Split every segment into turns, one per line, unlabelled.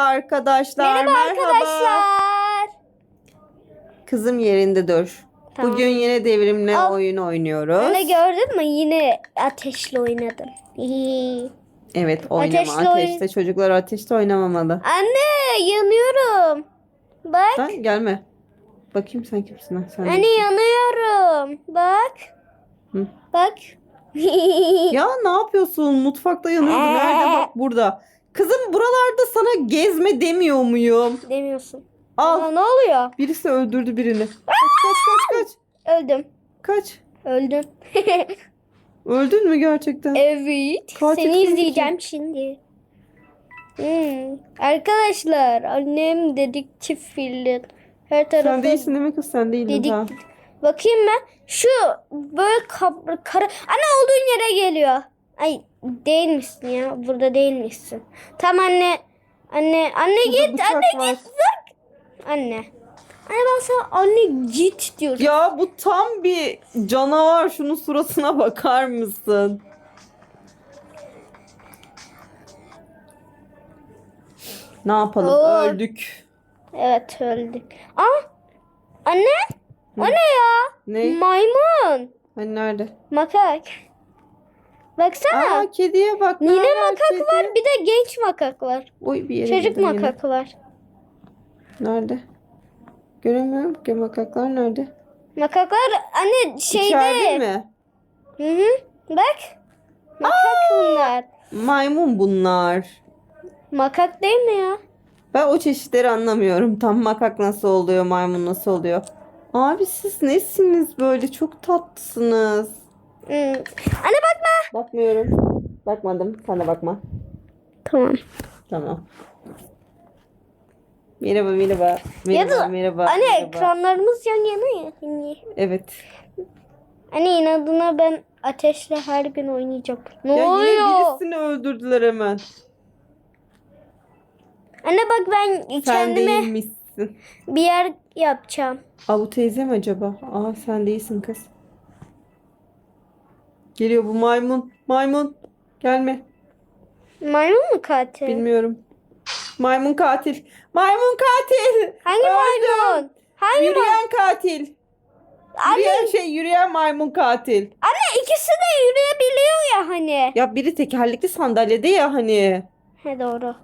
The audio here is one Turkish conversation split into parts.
Arkadaşlar
Merhaba, arkadaşlar.
Kızım yerinde dur.
Tamam.
Bugün yine devrimle
Al.
oyun oynuyoruz.
Anne gördün mü? Yine ateşle oynadım.
Evet oynama
Ateşle
ateşte.
oyun-
Çocuklar ateşte oynamamalı.
Anne yanıyorum. Bak.
Sen gelme. Bakayım sen kimsin? ha? Sen
Anne yanıyorum. Bak.
Hı.
Bak.
Ya ne yapıyorsun? Mutfakta yanıyordu. Nerede? Bak burada. Kızım buralarda sana gezme demiyor muyum?
Demiyorsun.
Al.
Aa, ne oluyor?
Birisi öldürdü birini. Kaç kaç kaç kaç.
Öldüm.
Kaç.
Öldüm.
Öldün mü gerçekten?
evet.
Katil
Seni
kimdi
izleyeceğim şimdi. Hmm. Arkadaşlar annem dedektif filin. Her tarafı
Sen değilsin değil mi kız? Sen değildin.
Dedik.
Tamam.
Bakayım ben. Şu böyle kab- kara... Anne olduğun yere geliyor. Ay değil misin ya? Burada değil misin? Tam anne. Anne. Anne
Burada
git. Anne
var.
git. Bak. Anne. Anne ben sana anne git diyorum.
Ya bu tam bir canavar. Şunun suratına bakar mısın? Ne yapalım?
Oo.
Öldük.
Evet öldük. Aa. Anne. O ne ya?
Ne?
Maymun.
Hani nerede?
Makak. Baksana.
Aa kediye bak.
Nine
Nerede
makak
kedi?
var bir de genç makak var.
Oy bir yere
Çocuk
girdim yine.
makak var.
Nerede? Göremiyorum ki makaklar nerede?
Makaklar anne şeyde.
İçeride mi?
Hı hı. Bak. Makak bunlar.
Maymun bunlar.
Makak değil mi ya?
Ben o çeşitleri anlamıyorum. Tam makak nasıl oluyor, maymun nasıl oluyor. Abi siz nesiniz böyle? Çok tatlısınız.
Hmm. Anne bakma.
Bakmıyorum. Bakmadım. Sen de bakma.
Tamam.
Tamam. Merhaba, merhaba. Merhaba,
Ya da-
merhaba.
Anne
merhaba.
ekranlarımız yan yana ya.
Evet.
Anne inadına ben ateşle her gün oynayacağım. Ne
Ya
oluyor?
yine birisini öldürdüler hemen.
Anne bak ben
Sen
kendime
değilmişsin.
bir yer yapacağım.
Aa bu teyze mi acaba? Aa sen değilsin kız. Geliyor bu maymun. Maymun. Gelme.
Maymun mu katil?
Bilmiyorum. Maymun katil. Maymun katil.
Hangi
Öldüm.
maymun? Hangi?
Yürüyen katil. Yürüyen şey yürüyen maymun katil.
Anne ikisi de yürüyebiliyor ya hani.
Ya biri tekerlekli sandalyede ya hani.
He doğru.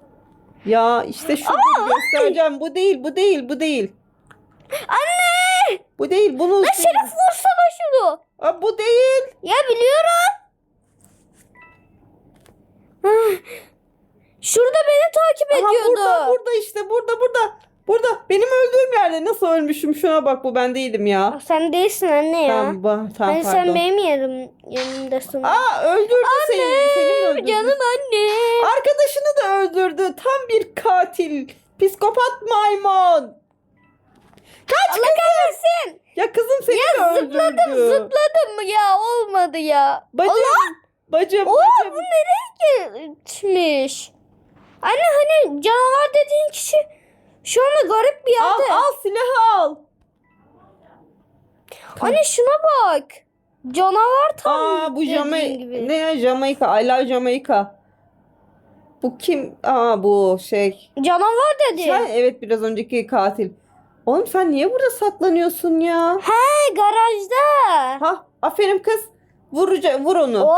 Ya işte şu göstereceğim. Bu değil, bu değil, bu değil.
Anne!
Bu değil, bunu.
Lan Şerif vursana şunu.
Aa, bu değil.
Ya biliyorum. Ah, Şurada beni takip
Aha,
ediyordu.
burada, burada işte, burada, burada. Burada. Benim öldüğüm yerde nasıl ölmüşüm? Şuna bak bu ben değilim ya.
Ah, Sen değilsin anne ya.
Tamam, tamam
hani
pardon.
sen benim yerim, yanımdasın.
Aa öldürdü seni. Seni mi öldürdü?
Canım anne.
Arkadaşını da öldürdü. Tam bir katil. Psikopat maymun. Kaç
Allah kahretsin.
Ya kızım seni
Ya
mi öldürdü?
zıpladım zıpladım ya olmadı ya.
Bacım.
Allah.
Bacım.
Oha
bacım.
bu nereye gitmiş? Anne hani canavar dediğin kişi şu anda garip bir
Al
yerde.
al silahı al.
Anne şuna bak. Canavar tam
Aa bu Jamaika.
gibi.
Ne ya Jamaika? I love Jamaika. Bu kim? Aa bu şey.
Canavar dedi.
Sen evet biraz önceki katil. Oğlum sen niye burada saklanıyorsun ya?
He garajda.
Ha aferin kız. Vuracak, vur onu.
O.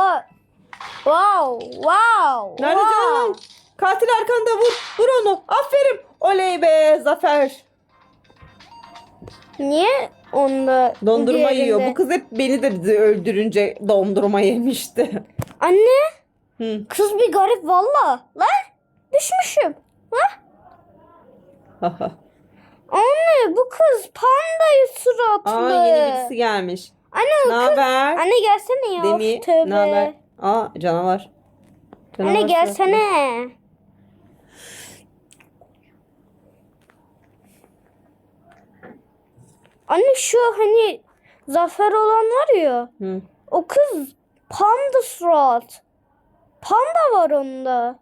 Wow. Wow.
Nerede
wow.
canım? Katil arkanda vur. Vur onu. Aferin. Oley be zafer.
Niye onda
Dondurma
diğerinde-
yiyor. Bu kız hep beni de öldürünce dondurma yemişti.
Anne
Hı.
kız bir garip valla. Lan düşmüşüm. Anne bu kız panda suratlı.
Aa yeni birisi gelmiş.
Anne o kız. Anne gelsene ya.
Demi
Of, tövbe.
ne haber? Aa canavar. Canavar
Anne
suratlı.
gelsene. Anne şu hani zafer olan var ya.
Hı.
O kız panda surat. Panda var onda.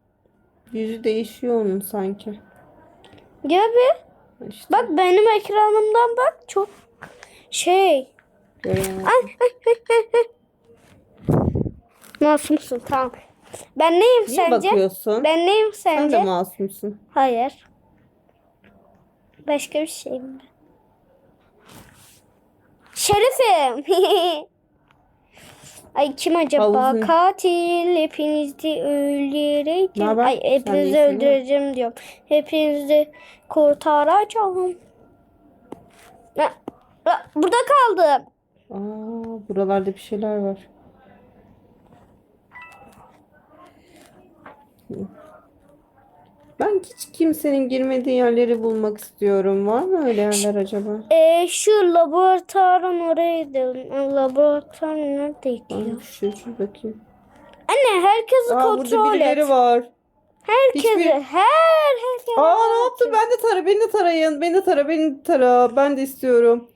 Yüzü değişiyor onun sanki.
Gel bir.
İşte
Bak benim ekranımdan bak çok şey.
göremedim.
Ay, ay, ay, ay, ay. Masumsun tamam. Ben neyim
Niye
sence?
bakıyorsun?
Ben neyim
Sen de
sence?
masumsun.
Hayır. Başka bir şeyim ben. Şerifim. Ay kim acaba?
Havuzun-
Katil hepinizi öldüreceğim. Ay hepinizi
değil mi?
öldüreceğim diyorum. Hepinizi kurtaracağım. Ha, ha, Burada kaldım.
Aa, buralarda bir şeyler var. Ben hiç kimsenin girmediği yerleri bulmak istiyorum. Var mı öyle yerler acaba?
Ee, şu laboratuvarın oraydı. Laboratuvar neredeydi ya?
Şu, şu bakayım.
Anne herkesi
Aa, burada
kontrol
birileri
et.
var.
Herkesi.
Hiçbir-
Her herkes.
Aa ne yaptın? Ben de tara, beni de tarayın. Beni de tara, beni de tara. Ben de istiyorum.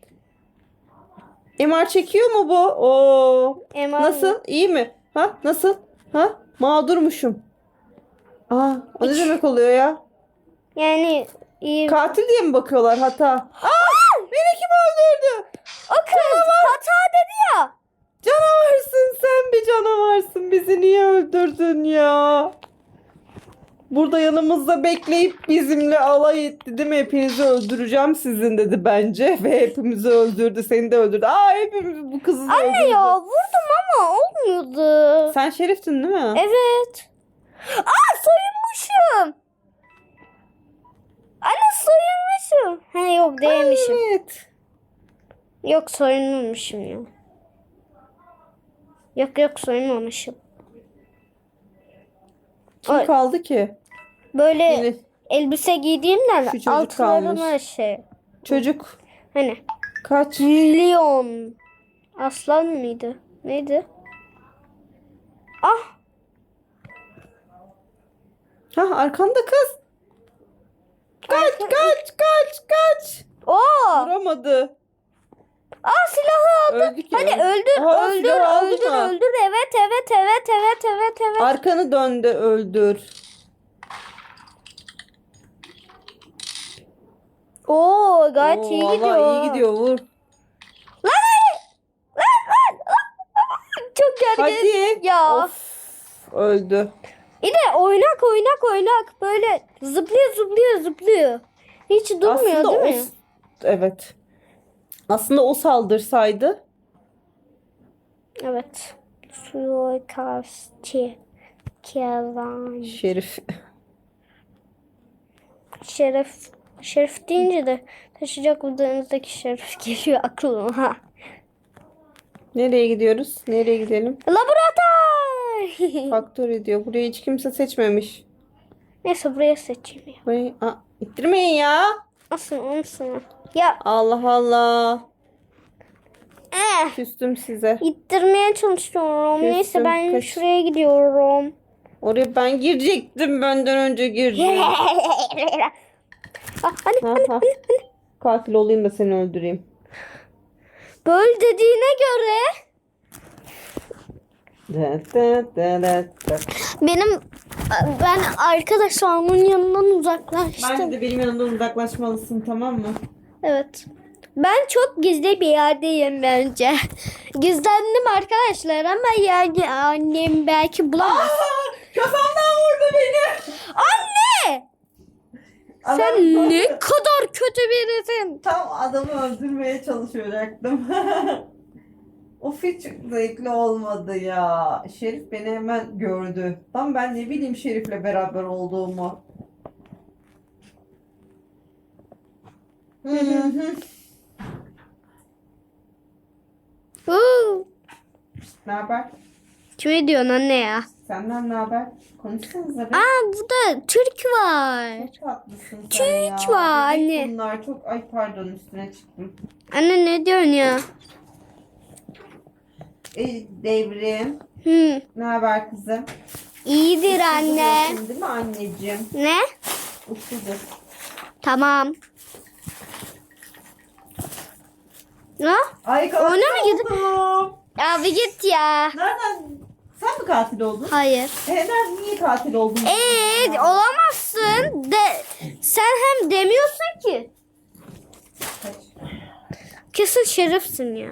MR çekiyor mu bu? Oo.
Eman-
Nasıl? İyi mi? Ha? Nasıl? Ha? Mağdurmuşum. Aa, o ne demek oluyor ya?
Yani iyi.
Katil diye mi bakıyorlar hata? Aa! Beni kim öldürdü?
o kız hata dedi ya.
Canavarsın sen bir canavarsın. Bizi niye öldürdün ya? Burada yanımızda bekleyip bizimle alay etti değil mi? Hepinizi öldüreceğim sizin dedi bence. Ve hepimizi öldürdü. Seni de öldürdü. Aa hepimiz bu kızı da
Anne
öldürdü.
ya vurdum ama olmuyordu.
Sen şeriftin değil mi?
Evet. Aa soyunmuşum. Anne soyunmuşum. Ha yok değilmişim.
Evet.
Yok soyunmamışım ya. Yok yok soyunmamışım.
Kim
Ay.
kaldı ki?
Böyle
Yeni
elbise giydiğimden altlarına
kalmış.
şey.
çocuk.
Hani
Kaç?
Leon. Aslan mıydı? Neydi? Ah
Ha arkanda kız. Kaç kaç kaç kaç.
o.
Vuramadı.
Aa silahı aldı.
Öldü ki.
Hadi
öldü.
öldür,
Aa,
öldür, öldür,
mı?
öldür. Evet, evet, evet, evet, evet, evet.
Arkanı döndü öldür.
Oo, gayet
Oo,
iyi gidiyor.
iyi gidiyor vur.
Lan hayır. Lan lan. Çok gergin.
Hadi.
Ya.
Of, öldü.
Bir de oynak, oynak, oynak. Böyle zıplıyor, zıplıyor, zıplıyor. Hiç durmuyor
Aslında
değil mi?
evet. Aslında o saldırsaydı
Evet. Suikastçı. Kazan.
Şerif.
Şeref. Şerif deyince de taşıyacak odanızdaki şerif geliyor aklıma.
Nereye gidiyoruz? Nereye gidelim?
Laboratuvar.
Faktör diyor. Burayı hiç kimse seçmemiş.
Neyse buraya seçeyim ya.
Burayı Aa, ittirmeyin ya.
Nasıl nasıl? Ya
Allah Allah.
eh,
Küstüm size.
ittirmeye çalışıyorum.
Kesin,
Neyse ben
kaç.
şuraya gidiyorum.
Oraya ben girecektim. Benden önce girdim.
Ah, hani
Ha, ha. Katil olayım da seni öldüreyim.
Böyle dediğine göre benim ben arkadaşlarımın yanından uzaklaştım.
Bence de benim yanımdan uzaklaşmalısın tamam mı?
Evet. Ben çok gizli bir yerdeyim bence. Gizlendim arkadaşlar ama yani annem belki bulamaz.
Kafamdan vurdu beni.
Anne! Sen ne kadar kötü birisin.
Tam adamı öldürmeye çalışacaktım. of hiç zevkli olmadı ya. Şerif beni hemen gördü. Tam ben ne bileyim Şerif'le beraber olduğumu. Hı hı. Ne haber?
Kime diyorsun anne ya?
Senden ne haber? Konuşsanıza be.
Aa burada Türk var.
Çok tatlısın sen ya.
Çiğ var
Bebek
anne.
Bunlar çok ay pardon üstüne çıktım.
Anne ne diyorsun ya?
E, devrim.
Hı.
Ne haber kızım?
İyidir anne.
Uslusun Değil mi anneciğim?
Ne?
Usludur.
Tamam. Ne?
Ay
Oyuna mı
oldum.
Ya bir git ya.
Nereden? Sen mi katil oldun?
Hayır.
E, nereden niye katil oldun?
Ee, olamazsın. De sen hem demiyorsun ki.
Kaç.
Kesin şerifsin ya.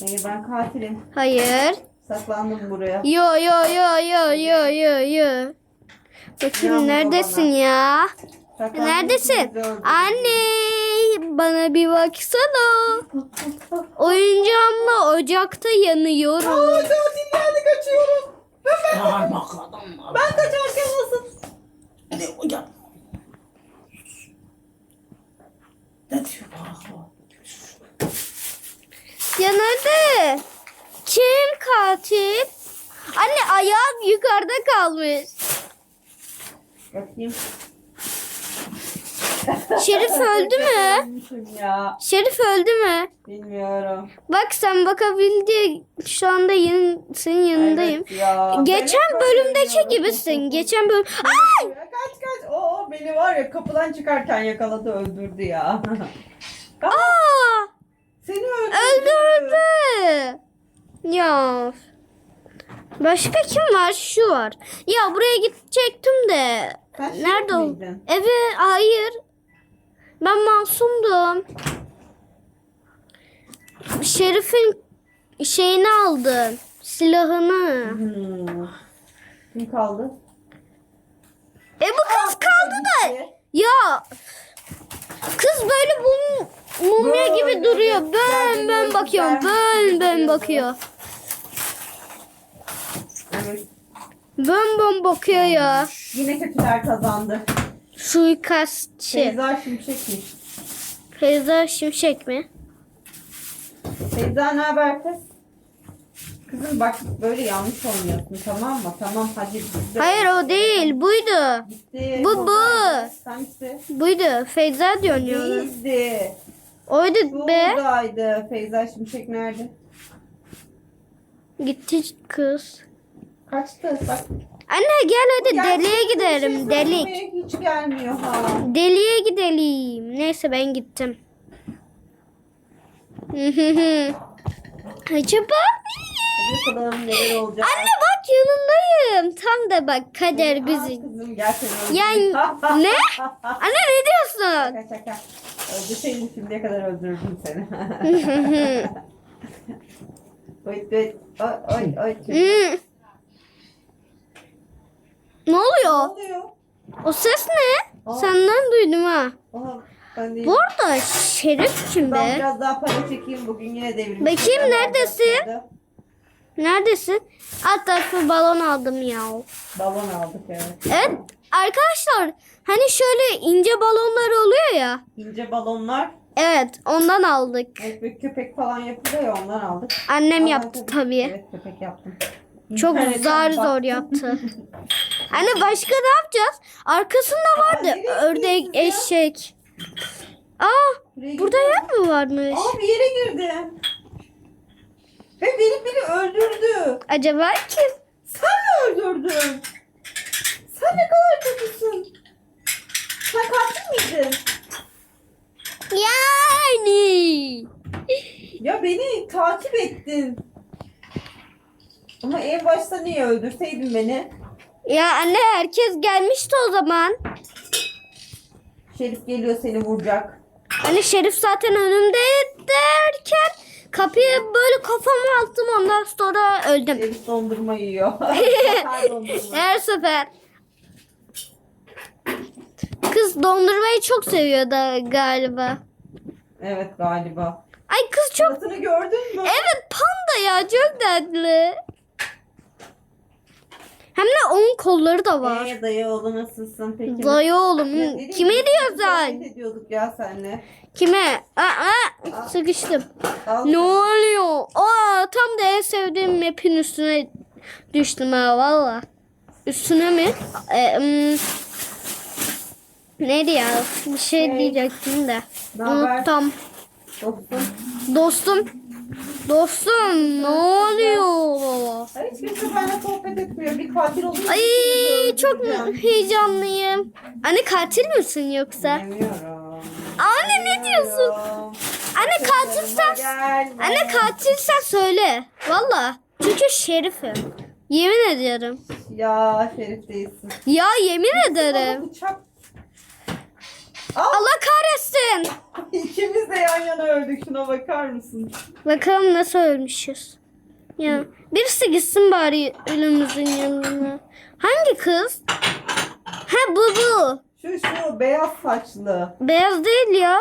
Hayır ben katilim.
Hayır.
Saklandım buraya.
Yo yo yo yo yo yo yo. Bakayım
Yağmur
neredesin
babana.
ya?
Saklandım,
Neredesin?
öldürdüm.
Anne bana bir baksana. Oyuncağımla ocakta yanıyorum.
Aa, katil geldi kaçıyorum. Ben, ben,
Parmakla
ben kaçarken nasıl?
Ne hocam? Ne diyor?
Yanardı. Kim katil? Anne ayağım yukarıda kalmış.
Bakayım.
Şerif öldü mü?
Ya.
Şerif öldü mü?
Bilmiyorum.
Bak sen bakabildi. Şu anda yan, senin yanındayım.
Evet ya.
Geçen
Ben
bölümdeki gibisin. Geçen bölüm... Ay!
Kaç kaç. Oo beni var ya kapıdan çıkarken yakaladı öldürdü ya.
Aa!
Seni öldürdü.
Öldürdü. Ya. Başka kim var? Şu var. Ya buraya gidecektim de.
Sen
Nerede o?
miydin?
Evet, hayır. Ben masumdum. Şerif'in şeyini aldım. Silahını.
Hmm. Kim kaldı?
E bu kız kaldı da.
Gitti.
Ya. Kız böyle mum, mumya
Böyle
gibi duruyor.
Güzel
bön bakıyorum. Bön bön bakıyor.
Evet.
Bön bön bakıyor ya.
Yine kötüler kazandı.
Suikastçı.
Feyza Şimşek'miş.
Feyza Şimşek mi?
Feyza ne haber kız? Kızım bak böyle yanlış oynuyorsun tamam mı? Tamam hadi. bitti.
Hayır o değil. Buydu.
Bitti.
Bu, bu.
Hangisi?
Buydu. Feyza diyorsun ya.
Değildi.
Oydu be.
Buradaydı. Feyza Şimşek nerede?
Gitti kız.
Kaçtı. Bak.
Anne gel hadi
Gerçekten
deliye
bir şey
gidelim. Delik.
söylemeye Hiç gelmiyor ha.
Deliye gidelim. Neyse ben gittim. Acaba?
Bakalım neler olacak.
Anne bak yanındayım. Tam da bak kader.
Kızım gel seni
Yani ne? Anne ne diyorsun?
Şaka şaka. Öldürseydim şimdiye kadar öldürdüm seni. oy oy oy oy oy.
Hmm. Ne
Ne
oluyor?
oluyor?
O ses ne?
Aa.
Senden duydum ha.
Aha, ben.
Bu arada Şerif kim
Ben
be?
biraz daha para çekeyim bugün yine devrim.
Bakayım, neredesin? Neredesin? Alt tarafı balon aldım ya.
Balon aldık evet.
Evet arkadaşlar hani şöyle ince balonlar oluyor ya.
İnce balonlar.
Evet ondan aldık.
Evet, köpek falan yapılıyor ya ondan aldık.
Annem
Ama
yaptı
köpek-
tabii.
Evet köpek yaptım.
Çok
İnternetten
zar zor
baktım.
yaptı. Anne başka ne yapacağız? Arkasında vardı
nereye
ördek,
gidiyorsun ya?
eşek. Aa
Buraya
burada yer mi varmış?
Aa bir yere girdim. Ve beni biri öldürdü.
Acaba kim?
Sen mi öldürdün? Sen ne kadar kötüsün. Sen katil miydin?
Yani.
Ya beni takip ettin. Ama en başta niye öldürseydin beni?
Ya anne herkes gelmişti o zaman.
Şerif geliyor seni vuracak.
Hani Şerif zaten önümde derken kapıya böyle kafamı attım ondan sonra öldüm.
Şerif dondurma yiyor. Dondurma.
Her sefer. Kız dondurmayı çok seviyor da galiba.
Evet galiba.
Ay kız çok...
Suratını gördün mü?
Evet panda ya çok tatlı. Hem de onun kolları da var.
Ee, dayı oğlu nasılsın peki?
Dayı oğlum.
Ya,
Kime diyorsun?
Sohbet ediyorduk ya senle.
Kime? Aa, sıkıştım.
Al.
Ne oluyor? Aa, tam da en sevdiğim map'in üstüne düştüm ha valla. Üstüne mi? Ee, hmm, neydi ya? Bir şey
Hey.
diyecektim de. Unuttum.
Dostum.
Dostum. Dostum ne oluyor baba?
Hiç kimse benimle sohbet etmiyor. Bir katil olduğunu
Ay çok heyecanlıyım. Anne katil misin yoksa?
Bilmiyorum.
Anne ne diyorsun? Anne katilsen
Gelme.
Anne katilsen söyle. Valla. Çünkü şerifim. Yemin ediyorum.
Ya Şerif değilsin.
Ya yemin ederim.
Bana Bıçak. Al.
Allah kahretsin.
İkimiz de yan yana öldük. Şuna bakar mısın?
Bakalım nasıl ölmüşüz. Ya birisi gitsin bari ölümümüzün yanına. Hangi kız? Ha bu bu.
Şu şu beyaz saçlı.
Beyaz değil ya.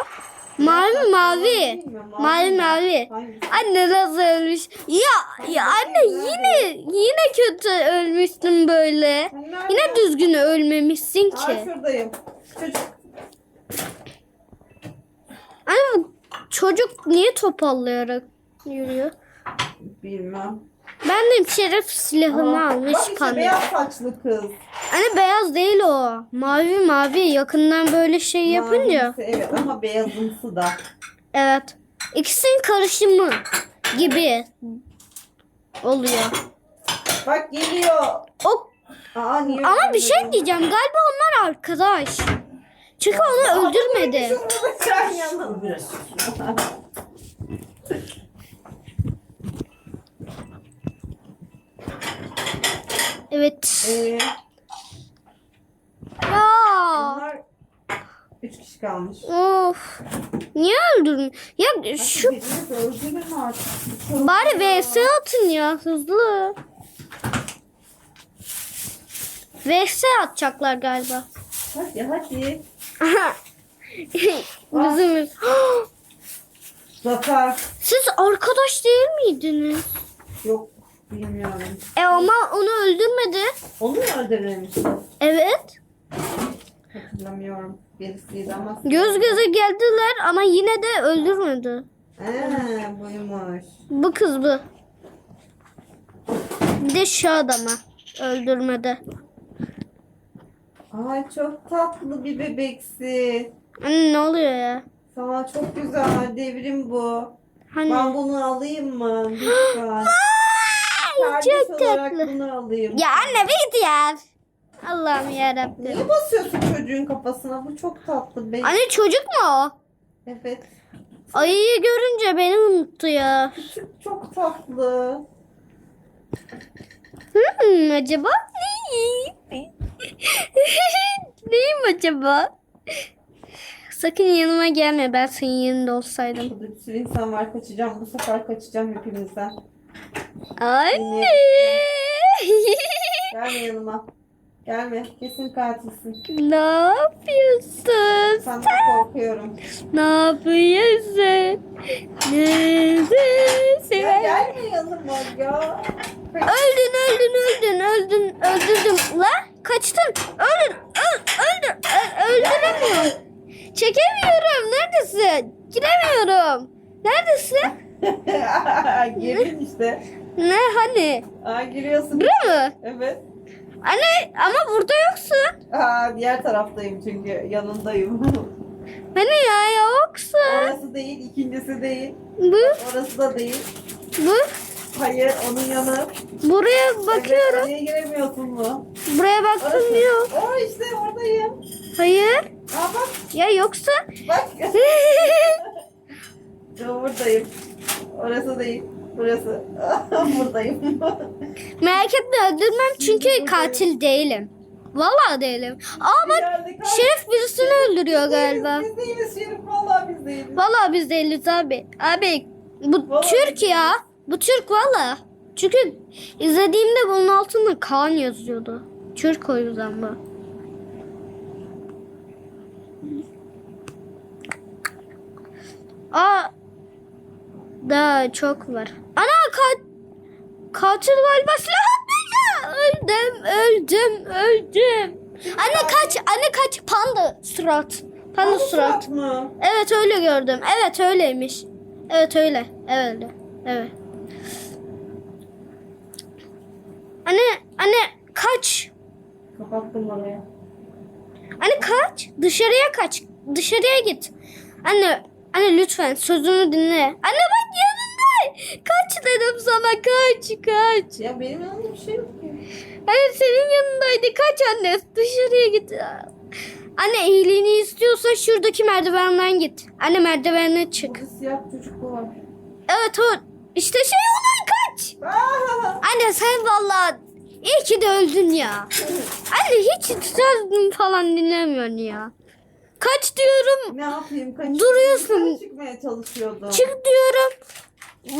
Mavi mavi.
değil mi? Mavi
Mavi.
Hangisi?
Anne nasıl ölmüş? Ya ya anne yine yine kötü ölmüşsün böyle.
Nerede?
Yine düzgün ölmemişsin
Aa,
ki.
şuradayım. Çocuk.
Anne bu çocuk niye topallayarak yürüyor?
Bilmem.
Ben de şeref silahını
Aa,
almış
Bak işte
kanı.
beyaz saçlı kız.
Anne beyaz değil o. Mavi mavi yakından böyle şey yapınca.
Mavisi, Evet ama beyazımsı da.
Evet. İkisinin karışımı gibi oluyor.
Bak geliyor.
O
Aa, niye
ama bir şey diyeceğim. Galiba onlar arkadaş. Çünkü onu öldürmedi.
Biraz
Evet.
Ee,
Ya.
bunlar üç kişi kalmış.
Of. Niye öldürdün? Ya şu
öldürün artık.
Bari
ya.
VS atın ya hızlı. VS atacaklar galiba.
Hadi hadi.
Aha. Bizim
Zafer.
Siz arkadaş değil miydiniz?
Yok bilmiyorum.
E ama onu öldürmedi.
Onu mu öldürmemiş?
Evet.
Hatırlamıyorum. Birisiydi ama.
Göz göze geldiler ama yine de öldürmedi.
Eee buymuş.
Bu kız bu. Bir de şu adamı öldürmedi.
Ay çok tatlı bir bebeksi.
Anne ne oluyor ya?
Sana çok güzel devrim bu.
Hani
Ben bunu alayım mı? Lütfen. Kardeş
çok
olarak
tatlı.
bunu alayım.
Ya anne bir git ya. Allah'ım yarabbim.
Niye basıyorsun çocuğun kafasına? Bu çok tatlı. Be
Anne çocuk mu o?
Evet.
Ayıyı görünce beni unuttu ya.
Küçük çok tatlı.
Hmm, acaba neyim? neyim acaba? Sakın yanıma gelme ben senin yanında olsaydım.
Burada bir sürü insan var. Kaçacağım. Bu sefer kaçacağım hepinizden.
Anne.
Gelme yanıma. Gelme. Kesin katilsin.
ne yapıyorsun?
Senden korkuyorum.
Ne yapıyorsun? Neredesin?
Ya gelme yanıma ya.
Öldün öldün öldün öldün öldürdüm. La kaçtın. Öldün öl, öldün Ö- öldüremiyorum. Çekemiyorum. Neredesin? Giremiyorum. Neredesin?
Girin işte.
Ne hani?
Aa giriyorsun.
Bura mı?
Evet.
Anne ama burada yoksun.
Aa diğer taraftayım çünkü yanındayım.
Hani ya yoksun.
Orası değil, ikincisi değil.
Bu
Orası da değil.
bu.
Hayır, onun yanı.
Buraya bakıyorum.
oraya giremiyorsun mu?
Buraya baktım
Orası.
yok.
Aa işte oradayım.
Hayır.
Aa bak,
Ya yoksa.
bak. Yo, buradayım. Orası değil. Burası. buradayım.
Merak etme öldürmem çünkü katil değilim. Vallahi değilim. Aa bak
kal-
Şerif birisini öldürüyor galiba.
Biz değiliz Şerif. Vallahi biz değiliz.
Vallahi biz değiliz abi. Abi bu
Vallahi
Türk
biz
ya. Bu Türk valla. Çünkü izlediğimde bunun altında Kaan yazıyordu. Türk o yüzden bu. Aa daha çok var. Ana kat katil galiba silah atmayacak. Öldüm, öldüm, öldüm. Anne kaç, anne kaç. Panda surat. Panda surat.
mı?
Evet öyle gördüm. Evet öyleymiş. Evet öyle. Evet öyle. Evet. Anne, anne kaç.
Kapattım oraya.
Anne kaç. Dışarıya kaç. Dışarıya git. Anne, anne lütfen sözümü dinle. Anne bak yanında. Kaç dedim sana kaç kaç.
Ya benim yanımda bir şey yok ki.
Anne senin yanındaydı. Kaç anne. Dışarıya git. Anne iyiliğini istiyorsa şuradaki merdivenden git. Anne merdivene çık.
Burada siyah çocuk var.
Evet o işte şey olan
Aa!
Anne sen vallahi iyi ki de öldün ya. Anne hiç söz falan dinlemiyorsun ya. Kaç diyorum
Ne yapayım? Kaç
Duruyorsun.
Çıkmaya çalışıyordum.
çık diyorum.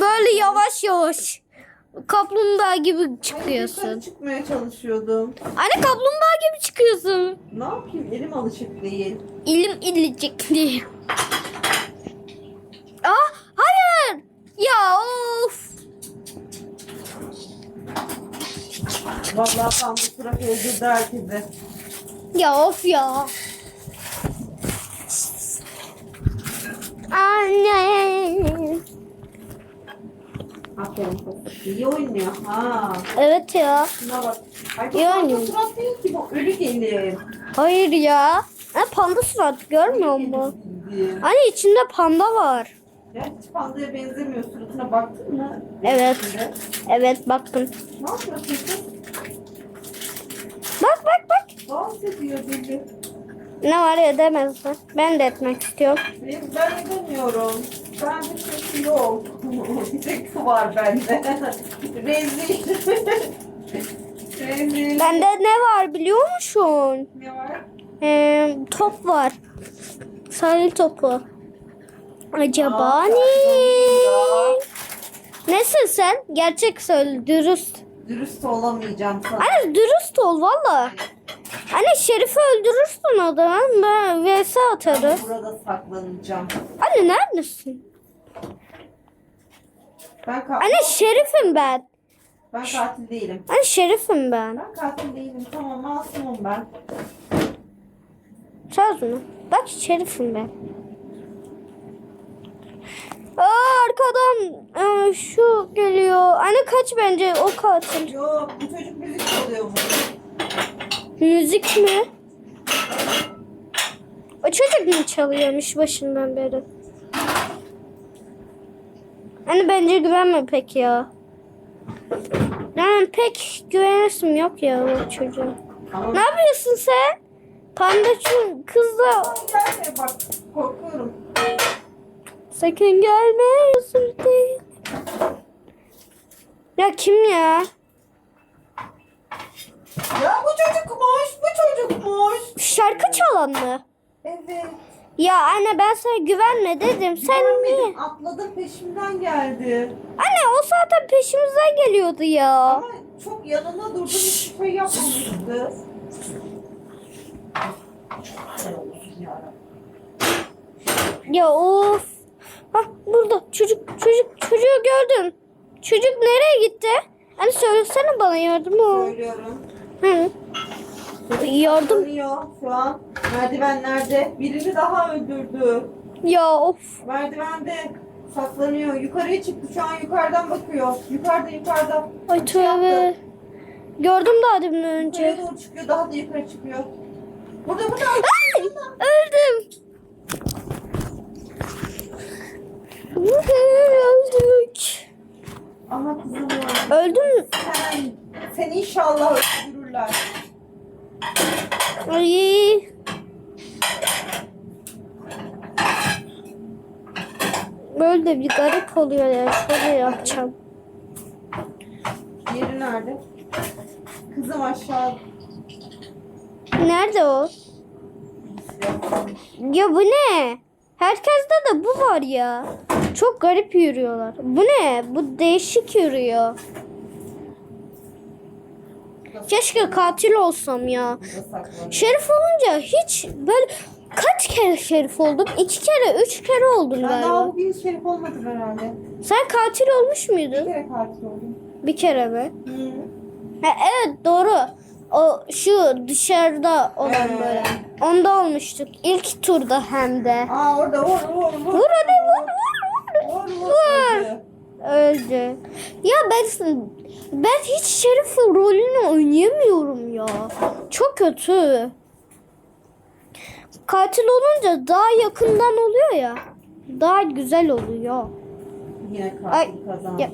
Böyle yavaş yavaş. kaplumbağa gibi
Hayır,
çıkıyorsun.
çıkmaya çalışıyordum.
Anne kaplumbağa gibi çıkıyorsun.
Ne yapayım? Elim alışık değil.
İlim ilicik diye. Aa hayır. Ya of.
Vallahi tam bu trafik öldürdü herkesi.
Ya of ya. Anne.
Aferin kız. İyi oynuyor. Ha.
Evet ya.
Şuna bak. Ay bu
yani.
surat değil ki bu ölü gelir.
Hayır ya. Ha, panda surat görmüyor musun? Anne içinde panda var.
Ya hiç pandaya benzemiyor. Suratına baktın mı?
Evet.
Şimdi.
Evet baktım.
Ne yapıyorsun kız?
Bak bak bak.
Dans ediyor deli.
Ne var edemez mi? Ben de etmek istiyorum.
Ben edemiyorum. Bende sesi yok. Bir tek var bende. Rezil. Rezil.
Bende ne var biliyor musun?
Ne var?
Ee, top var. Sahil topu. Acaba
Aa,
ne? Nesin sen? Gerçek söyle, dürüst.
Dürüst olamayacağım sana.
Anne dürüst ol valla. Anne Şerif'i öldürürsün o zaman. Ben vs atarız.
Burada saklanacağım.
Anne neredesin?
Ben, ka-
Anne Şerif'im ben.
ben katil değilim.
Anne Şerif'im ben.
Ben katil değilim. Tamam masumum ben.
Söz mü? Bak Şerif'im ben. Aa, arkadan aa, şu geliyor. Anne kaç bence o katil.
Yok bu çocuk müzik çalıyor mu?
Müzik mi? O çocuk mu çalıyormuş başından beri? Hani bence güvenme pek ya. Yani pek güvenesim yok ya o çocuğa.
Ama
Ne yapıyorsun sen? Panda şu kızla
bak.
Sakın gelme özür değil. Ya kim ya?
Ya bu çocukmuş bu çocukmuş.
Şarkı çalan mı?
Evet.
Ya anne ben sana güvenme dedim. Sen niye?
Atladı peşimden geldi.
Anne o zaten peşimizden geliyordu ya.
Ama çok yanına durdum hiçbir şey yapmamıştı. Hay olsun yarabbim.
Ya of. Hah burada çocuk çocuk çocuğu gördüm. Çocuk nereye gitti? Hani söylesene bana yardım ol.
Söylüyorum.
Hı. Yardım.
Saklanıyor şu an. Merdivenlerde. Birini daha öldürdü.
Ya of.
Merdivende saklanıyor. Yukarıya çıktı. Şu an yukarıdan bakıyor. Yukarıda yukarıda.
Ay tövbe. Gördüm daha demin önce.
Yukarıya doğru çıkıyor. Daha da yukarı çıkıyor. Burada burada.
Ay, öldüm. Öldük.
Ama kızım ya.
Öldün mü?
Sen, sen inşallah öldürürler.
Ay. Böyle de bir garip oluyor ya. Şöyle yapacağım.
Yeri nerede? Kızım aşağı.
Nerede o? Ya bu ne? Herkeste de bu var ya. Çok garip yürüyorlar. Bu ne? Bu değişik yürüyor. Keşke katil olsam ya. Şerif olunca hiç böyle kaç kere şerif oldum? İki kere, üç kere oldum
Ben daha
galiba.
bugün şerif olmadım herhalde.
Sen katil olmuş
Bir
muydun?
kere katil oldum.
Bir kere mi?
Hı.
Ha, evet doğru. O şu dışarıda olan
Ee.
böyle. Onda olmuştuk. İlk turda hem de.
Aa orada vur vur vur.
Vur hadi vur vur
Vur. Öldü.
Ya ben ben hiç Şerif rolünü oynayamıyorum ya. Çok kötü. Katil olunca daha yakından oluyor ya. Daha güzel oluyor.
Yine katil
Ay,
kazandı.
ya.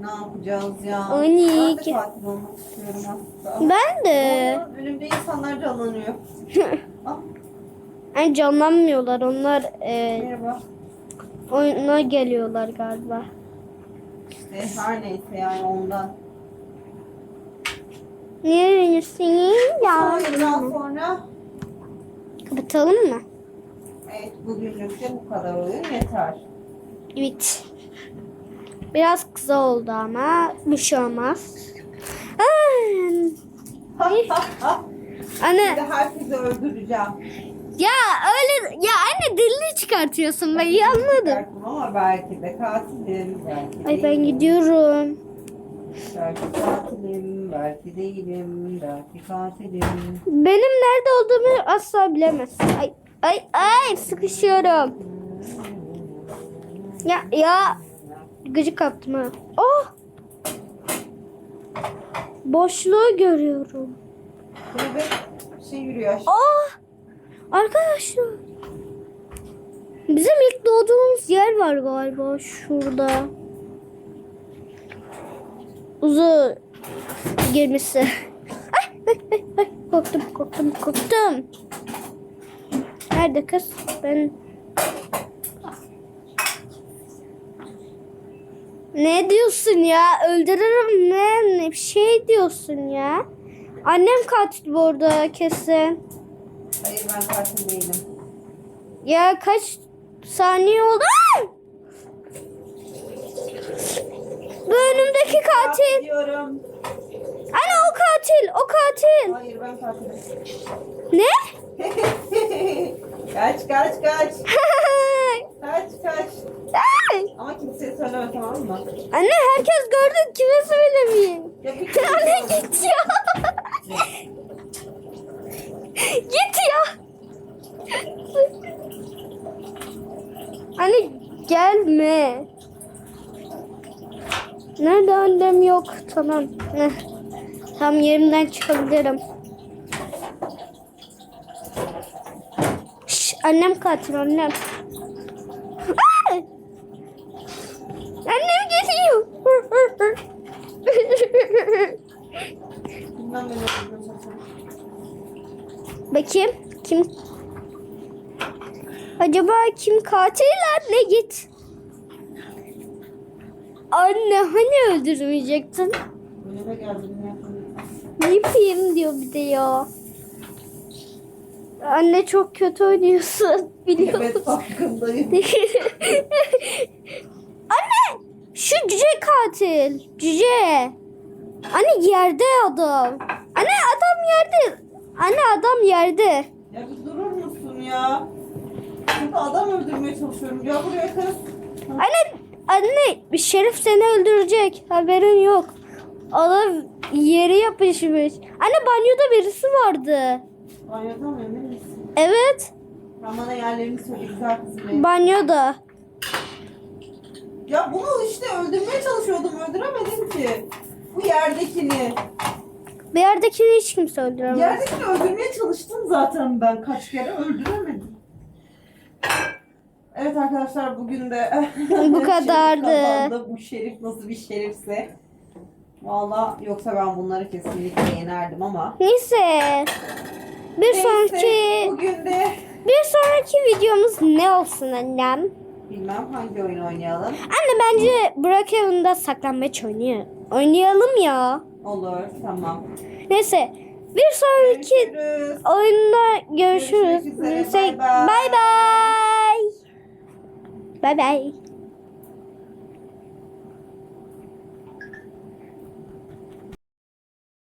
Ne yapacağız ya? Ben de katil olmak istiyorum aslında.
Ben de.
Ama Önümde insanlar canlanıyor.
Yani canlanmıyorlar. Onlar e,
merhaba.
oyuna geliyorlar galiba.
İşte her neyse yani ondan.
Neresin ya?
Oyundan sonra
Kapatalım mı?
evet bugünlük de bu kadar oyun yeter.
Evet. Biraz kısa oldu ama bir şey olmaz. Ay, Anne
Şimdi herkesi öldüreceğim.
Ya öyle ya anne dilini çıkartıyorsun ben iyi anladım.
Belki ama belki de katilim. Belki
Ay ben
değilim.
gidiyorum.
Belki katilim, belki değilim, belki katilim.
Benim nerede olduğumu asla bilemez. Ay ay ay sıkışıyorum. Ya ya gıcık kaptım ha. Oh! Boşluğu görüyorum.
Şöyle bir şey yürüyor.
Oh! Arkadaşlar. Bizim ilk doğduğumuz yer var galiba şurada. Uzun gemisi. Ay, ay, ay, ay. Korktum, korktum, korktum. Nerede kız? Ben... Ne diyorsun ya? Öldürürüm ne? Ne şey diyorsun ya? Annem katil bu arada kesin.
Hayır ben katil değilim.
Ya kaç saniye oldu? Bu önümdeki katil.
Diyorum.
Ana o katil. O katil.
Hayır ben katilim.
Ne?
kaç kaç kaç. Kaç kaç.
Ay!
Ama kimseye söyleme tamam mı?
Anne herkes gördü. Kime söylemeyeyim?
Ya bir
Anne git ya. git ya. Anne gelme. Nerede annem yok. Tamam. Heh. Tam yerimden çıkabilirim. Şş, annem katil annem. Aa! Annem geliyor.
Bilmem beni öldürüyorsun.
Bakayım kim? Acaba kim katil anne git. Anne hani öldürmeyecektin?
Ne yapayım?
Diyor bir de ya. Anne çok kötü oynuyorsun biliyor
Evet farkındayım.
Anne şu cüce katil. Cüce. Anne yerde adam. Anne adam yerde. Anne adam yerde.
Ya bir durur musun ya? Burada adam öldürmeye çalışıyorum. Ya buraya kız.
Anne, anne Şerif seni öldürecek. Haberin yok. Adam yere yapışmış. Anne banyoda birisi vardı.
Banyoda mı emin misin?
Evet,
bana yerlerini söyle güzel kızım benim.
banyoda.
Ya bunu işte öldürmeye çalışıyordum. Öldüremedim ki. Bu yerdekini.
Bir yerdekini hiç kimse öldüremez.
Yerdekini öldürmeye çalıştım zaten ben kaç kere öldüremedim. Evet arkadaşlar bugün de
Bu kadardı.
Bu şerif nasıl bir şerifse. Valla yoksa ben bunları kesinlikle yenerdim ama.
Neyse. Bir
Neyse,
sonraki
Bugün de
bir sonraki videomuz ne olsun annem?
bilmem hangi oyun oynayalım.
Anne bence Brookhaven'da saklambaç oynayalım. Oynayalım ya.
Olur tamam.
Neyse. Bir sonraki
Görüşürüz.
oyunda görüşürüz.
Görüşmek üzere.
Bay bay. Bay bay.